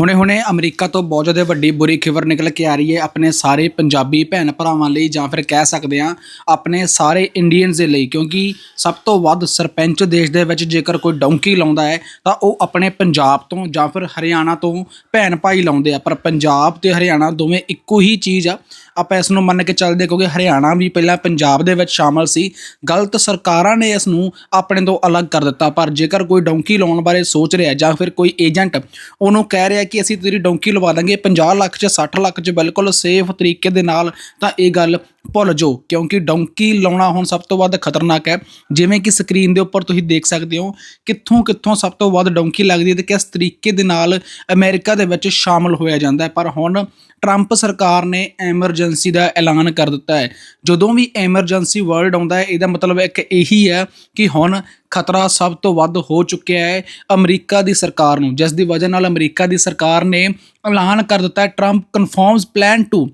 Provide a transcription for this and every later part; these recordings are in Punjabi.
ਹੁਣੇ-ਹੁਣੇ ਅਮਰੀਕਾ ਤੋਂ ਬਹੁਤ ਜ਼ਿਆਦਾ ਵੱਡੀ ਬੁਰੀ ਖਬਰ ਨਿਕਲ ਕੇ ਆ ਰਹੀ ਹੈ। ਆਪਣੇ ਸਾਰੇ ਪੰਜਾਬੀ ਭੈਣ ਭਰਾਵਾਂ ਲਈ ਜਾਂ ਫਿਰ ਕਹਿ ਸਕਦੇ ਹਾਂ, ਆਪਣੇ ਸਾਰੇ ਇੰਡੀਅਨਸ ਦੇ ਲਈ, ਕਿਉਂਕਿ ਸਭ ਤੋਂ ਵੱਧ ਸਰਪੰਚ ਦੇਸ਼ ਦੇ ਵਿੱਚ ਜੇਕਰ ਕੋਈ ਡੌਂਕੀ ਲਾਉਂਦਾ ਹੈ, ਤਾਂ ਉਹ ਆਪਣੇ ਪੰਜਾਬ ਤੋਂ ਜਾਂ ਫਿਰ ਹਰਿਆਣਾ ਤੋਂ ਭੈਣ ਭਾਈ ਲਾਉਂਦੇ ਆ। ਪਰ ਪੰਜਾਬ ਤੇ ਹਰਿਆਣਾ ਦੋਵੇਂ ਇੱਕੋ ਹੀ ਚੀਜ਼ ਆ। ਆਪਾਂ ਇਸ ਨੂੰ ਮੰਨ ਕੇ ਚੱਲਦੇ ਹਾਂ, ਕਿਉਂਕਿ ਹਰਿਆਣਾ ਵੀ ਪਹਿਲਾਂ ਪੰਜਾਬ ਦੇ ਵਿੱਚ ਸ਼ਾਮਲ ਸੀ। ਗਲਤ ਸਰਕਾਰਾਂ ਨੇ ਇਸ ਨੂੰ ਆਪਣੇ ਤੋਂ ਅਲੱਗ ਕਰ ਦਿੱਤਾ, ਪਰ ਜੇਕਰ ਕੋਈ ਡੌਂਕੀ ਲਾਉਣ ਬਾਰੇ ਸੋਚ ਰਿਹਾ ਜਾਂ ਫਿਰ ਕੋਈ ਏਜੰਟ ਉਹਨੂੰ ਕਹਿ ਰਿਹਾ ਕਿ ਅਸੀਂ ਤੇਰੀ ਡੌਂਕੀ ਲਵਾ ਦਾਂਗੇ 50 ਲੱਖ ਚ 60 ਲੱਖ ਚ, ਬਿਲਕੁਲ ਸੇਫ ਤਰੀਕੇ ਦੇ ਨਾਲ, ਤਾਂ ਇਹ ਗੱਲ ਭੁੱਲ ਜਾਓ, ਕਿਉਂਕਿ ਡੌਂਕੀ ਲਾਉਣਾ ਹੁਣ ਸਭ ਤੋਂ ਵੱਧ ਖਤਰਨਾਕ ਹੈ। ਜਿਵੇਂ ਕਿ ਸਕਰੀਨ ਦੇ ਉੱਪਰ ਤੁਸੀਂ ਦੇਖ ਸਕਦੇ ਹੋ, ਕਿੱਥੋਂ ਕਿੱਥੋਂ ਸਭ ਤੋਂ ਵੱਧ ਡੌਂਕੀ ਲੱਗਦੀ ਹੈ ਤੇ ਕਿਸ ਤਰੀਕੇ ਦੇ ਨਾਲ ਅਮਰੀਕਾ ਦੇ ਵਿੱਚ ਸ਼ਾਮਲ ਹੋਇਆ ਜਾਂਦਾ ਹੈ। ਪਰ ਹੁਣ ਟਰੰਪ ਸਰਕਾਰ ਨੇ ਐਮਰਜੈਂਸੀ ਦਾ ਐਲਾਨ ਕਰ ਦਿੱਤਾ ਹੈ। ਜਦੋਂ ਵੀ ਐਮਰਜੈਂਸੀ ਵਰਡ ਆਉਂਦਾ ਹੈ, ਇਹਦਾ ਮਤਲਬ ਇੱਕ ਇਹੀ ਹੈ ਕਿ ਹੁਣ ਖਤਰਾ ਸਭ ਤੋਂ ਵੱਧ ਹੋ ਚੁੱਕਿਆ ਹੈ ਅਮਰੀਕਾ ਦੀ ਸਰਕਾਰ ਨੂੰ। ਜਿਸ ਦੀ ਵਜ੍ਹਾ ਨਾਲ ਅਮਰੀਕਾ ਦੀ ਸਰਕਾਰ ਨੇ ਐਲਾਨ ਕਰ ਦਿੱਤਾ ਹੈ। Trump confirms plan to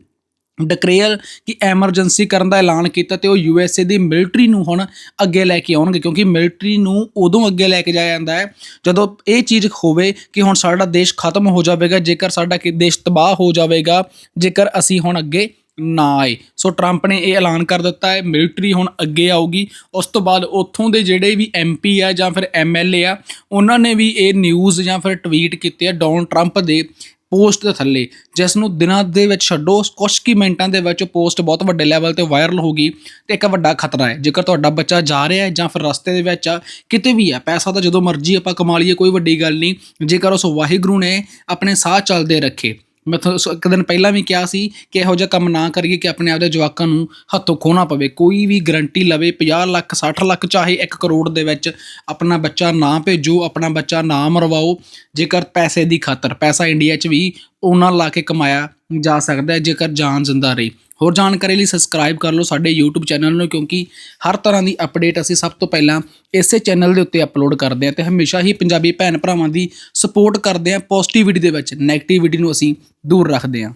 declare ਕਿ ਐਮਰਜੈਂਸੀ ਕਰਨ ਦਾ ਐਲਾਨ ਕੀਤਾ ਤੇ ਉਹ ਯੂ ਐਸ ਏ ਦੀ ਮਿਲਟਰੀ ਨੂੰ ਹੁਣ ਅੱਗੇ ਲੈ ਕੇ ਆਉਣਗੇ, ਕਿਉਂਕਿ ਮਿਲਟਰੀ ਨੂੰ ਉਦੋਂ ਅੱਗੇ ਲੈ ਕੇ ਜਾਇਆ ਜਾਂਦਾ ਹੈ ਜਦੋਂ ਇਹ ਚੀਜ਼ ਹੋਵੇ ਕਿ ਹੁਣ ਸਾਡਾ ਦੇਸ਼ ਖਤਮ ਹੋ ਜਾਵੇਗਾ, ਜੇਕਰ ਸਾਡਾ ਕਿ ਦੇਸ਼ ਤਬਾਹ ਹੋ ਜਾਵੇਗਾ, ਜੇਕਰ ਅਸੀਂ ਹੁਣ ਅੱਗੇ ਨਾ ਆਏ। ਸੋ ਟਰੰਪ ਨੇ ਇਹ ਐਲਾਨ ਕਰ ਦਿੱਤਾ ਹੈ ਮਿਲਟਰੀ ਹੁਣ ਅੱਗੇ ਆਊਗੀ। ਉਸ ਤੋਂ ਬਾਅਦ ਉੱਥੋਂ ਦੇ ਜਿਹੜੇ ਵੀ ਐਮਪੀ ਆ ਜਾਂ ਫਿਰ ਐਮਐਲਏ ਆ, ਉਹਨਾਂ ਨੇ ਵੀ ਇਹ ਨਿਊਜ਼ ਜਾਂ ਫਿਰ ਟਵੀਟ ਕੀਤੇ ਆ ਡੋਨਲਡ ਟਰੰਪ ਦੇ ਪੋਸਟ ਦੇ ਥੱਲੇ, ਜਿਸ ਨੂੰ ਦਿਨਾਂ ਦੇ ਵਿੱਚ ਛੱਡੋ ਕੁਝ ਕੀ ਮਿੰਟਾਂ ਦੇ ਵਿੱਚ ਪੋਸਟ ਬਹੁਤ ਵੱਡੇ ਲੈਵਲ ਤੇ ਵਾਇਰਲ ਹੋ ਗਈ ਤੇ ਇੱਕ ਵੱਡਾ ਖਤਰਾ ਹੈ। ਜੇਕਰ ਤੁਹਾਡਾ ਬੱਚਾ ਜਾ ਰਿਹਾ ਹੈ ਜਾਂ ਫਿਰ ਰਸਤੇ ਦੇ ਵਿੱਚ ਆ, ਕਿਤੇ ਵੀ ਆ, ਪੈਸਾ ਤਾਂ ਜਦੋਂ ਮਰਜ਼ੀ ਆਪਾਂ ਕਮਾ ਲਈਏ, ਕੋਈ ਵੱਡੀ ਗੱਲ ਨਹੀਂ। ਜੇਕਰ ਉਸ ਵਾਹਿਗੁਰੂ ਨੇ ਆਪਣੇ ਸਾਹ ਚੱਲਦੇ ਰੱਖੇ ਮੈਂ ਤੁਹਾਨੂੰ ਇੱਕ ਦਿਨ ਪਹਿਲਾਂ ਵੀ ਕਿਹਾ ਸੀ ਕਿ ਇਹੋ ਜਿਹਾ ਕੰਮ ਨਾ ਕਰੀਏ ਕਿ ਆਪਣੇ ਆਪ ਦੇ ਜਵਾਕਾਂ ਨੂੰ ਹੱਥੋਂ ਖੋਣਾ ਪਵੇ। ਕੋਈ ਵੀ ਗਰੰਟੀ ਲਵੇ 50 ਲੱਖ 60 ਲੱਖ ਚਾਹੇ 1 ਕਰੋੜ ਦੇ ਵਿੱਚ ਆਪਣਾ ਬੱਚਾ ਨਾ ਭੇਜੋ, ਆਪਣਾ ਬੱਚਾ ਨਾ ਮਰਵਾਓ, ਜੇਕਰ ਪੈਸੇ ਦੀ ਖਾਤਰ, ਪੈਸਾ ਇੰਡੀਆ 'ਚ ਵੀ ਉਹਨਾਂ ਲਾ ਕੇ ਕਮਾਇਆ ਜਾ ਸਕਦਾ ਹੈ ਜੇਕਰ ਜਾਨ ਜ਼ਿੰਦਾ ਰਹੀ। ਹੋਰ ਜਾਣਕਾਰੀ ਲਈ ਸਬਸਕ੍ਰਾਈਬ ਕਰ ਲਓ ਸਾਡੇ YouTube ਚੈਨਲ ਨੂੰ, ਕਿਉਂਕਿ ਹਰ ਤਰ੍ਹਾਂ ਦੀ ਅਪਡੇਟ ਅਸੀਂ ਸਭ ਤੋਂ ਪਹਿਲਾਂ ਇਸੇ ਚੈਨਲ ਦੇ ਉੱਤੇ ਅਪਲੋਡ ਕਰਦੇ ਹਾਂ ਤੇ ਹਮੇਸ਼ਾ ਹੀ ਪੰਜਾਬੀ ਭੈਣ ਭਰਾਵਾਂ ਦੀ ਸਪੋਰਟ ਕਰਦੇ ਹਾਂ ਪੋਜ਼ਿਟਿਵਿਟੀ ਦੇ ਵਿੱਚ ਨੈਗੇਟਿਵਿਟੀ ਨੂੰ ਅਸੀਂ ਦੂਰ ਰੱਖਦੇ ਹਾਂ।